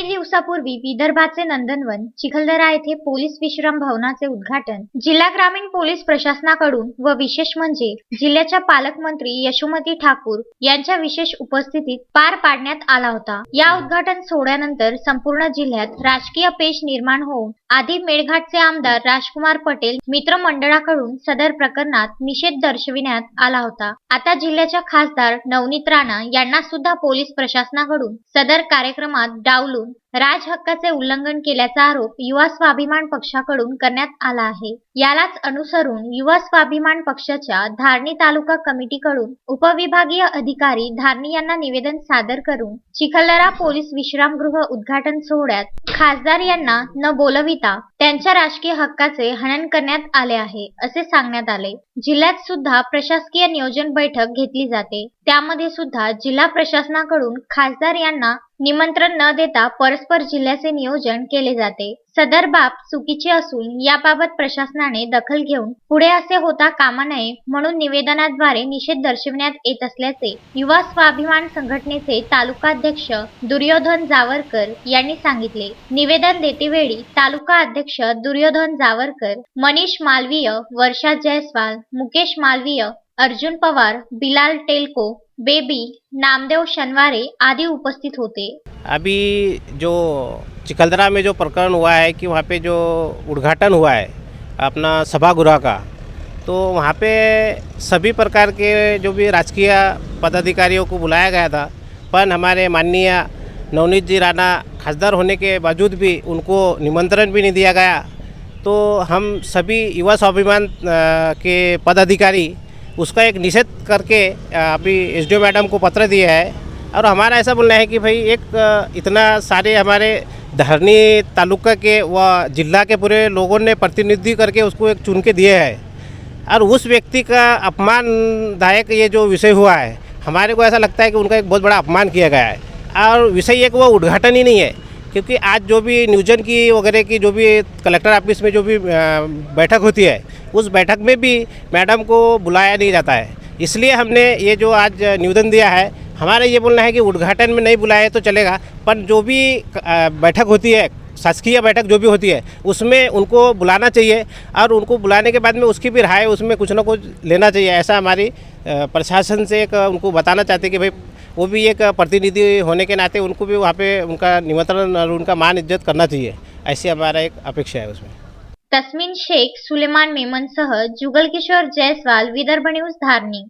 или दिवसापूर्वी विदर्भाचे नंदनवन चिखलदरा येथे पोलीस विश्राम भवनाचे उद्घाटन जिल्हा ग्रामीण पोलीस प्रशासनाकडून व विशेष म्हणजे जिल्ह्याच्या पालकमंत्री यशोमती ठाकूर यांच्या विशेष उपस्थितीत पार पाडण्यात आला होता. या उद्घाटन सोहळ्यानंतर संपूर्ण जिल्ह्यात राजकीय पेश निर्माण होऊन आधी मेळघाटचे आमदार राजकुमार पटेल मित्रमंडळाकडून सदर प्रकरणात निषेध दर्शविण्यात आला होता. आता जिल्ह्याच्या खासदार नवनीत राणा यांना सुद्धा पोलीस प्रशासनाकडून सदर कार्यक्रमात डावलून राजहक्काचे उल्लंघन केल्याचा आरोप युवा स्वाभिमान पक्षाकडून करण्यात आला आहे. यालाच अनुसरून युवा स्वाभिमान पक्षाच्या धारणी तालुका कमिटीकडून उपविभागीय अधिकारी धारणी यांना निवेदन सादर करून चिखलदरा पोलीस विश्रामगृह उद्घाटन सोहळ्यात खासदार यांना न बोलविता त्यांच्या राजकीय हक्काचे हनन करण्यात आले आहे असे सांगण्यात आले. जिल्ह्यात सुद्धा प्रशासकीय नियोजन बैठक घेतली जाते. त्यामध्ये सुद्धा जिल्हा प्रशासनाकडून खासदार यांना निमंत्रण न देता परस्पर जिल्ह्याचे नियोजन केले जाते. सदर बाब चुकीची असून याबाबत प्रशासनाने दखल घेऊन पुढे असे होता कामा नये म्हणून निवेदनाद्वारे निषेध दर्शविण्यात येत असल्याचे युवा स्वाभिमान संघटनेचे तालुकाध्यक्ष दुर्योधन जावरकर यांनी सांगितले. निवेदन देतेवेळी तालुका अध्यक्ष दुर्योधन जावरकर मनीष मालवीय वर्षा जयस्वाल मुकेश मालवीय अर्जुन पवार, बिलाल टेलको, बेबी, नामदेव शनवारे आदि उपस्थित होते. अभी जो चिकलदरा में जो प्रकरण हुआ है कि वहाँ पे जो उद्घाटन हुआ है अपना सभागृह का तो वहाँ पे सभी प्रकार के जो भी राजकीय पदाधिकारियों को बुलाया गया था, पर हमारे माननीय नवनीत जी राणा खासदार होने के बावजूद भी उनको निमंत्रण भी नहीं दिया गया। तो हम सभी युवा स्वाभिमान के पदाधिकारी उसका एक निषेध करके अभी एस मैडम को पत्र दिया है। और हमारा ऐसा बोलना है कि भाई, एक इतना सारे हमारे धरनी तालुका के व जिला के पूरे लोगों ने प्रतिनिधि करके उसको एक चुन के दिए है। और उस व्यक्ति का अपमानदायक ये जो विषय हुआ है, हमारे को ऐसा लगता है कि उनका एक बहुत बड़ा अपमान किया गया है। और विषय एक वो उद्घाटन ही नहीं है। क्योंकि आज जो भी नियोजन की वगैरह की जो भी कलेक्टर ऑफ़िस में जो भी बैठक होती है, उस बैठक में भी मैडम को बुलाया नहीं जाता है। इसलिए हमने ये जो आज निवेदन दिया है, हमारा ये बोलना है कि उद्घाटन में नहीं बुलाए तो चलेगा, पर जो भी बैठक होती है, शासकीय बैठक जो भी होती है, उसमें उनको बुलाना चाहिए और उनको बुलाने के बाद में उसकी भी राय उसमें कुछ ना कुछ लेना चाहिए। ऐसा हमारी प्रशासन से एक उनको बताना चाहते कि भाई वो भी एक प्रतिनिधि होने के नाते उनको भी वहाँ पे उनका निमंत्रण और उनका मान इज़्ज़त करना चाहिए। ऐसी हमारा एक अपेक्षा है उसमें। तस्मिन शेख सुलेमान मेमन सह जुगल किशोर जयस्वाल, विदर्भ न्यूज़ धारणी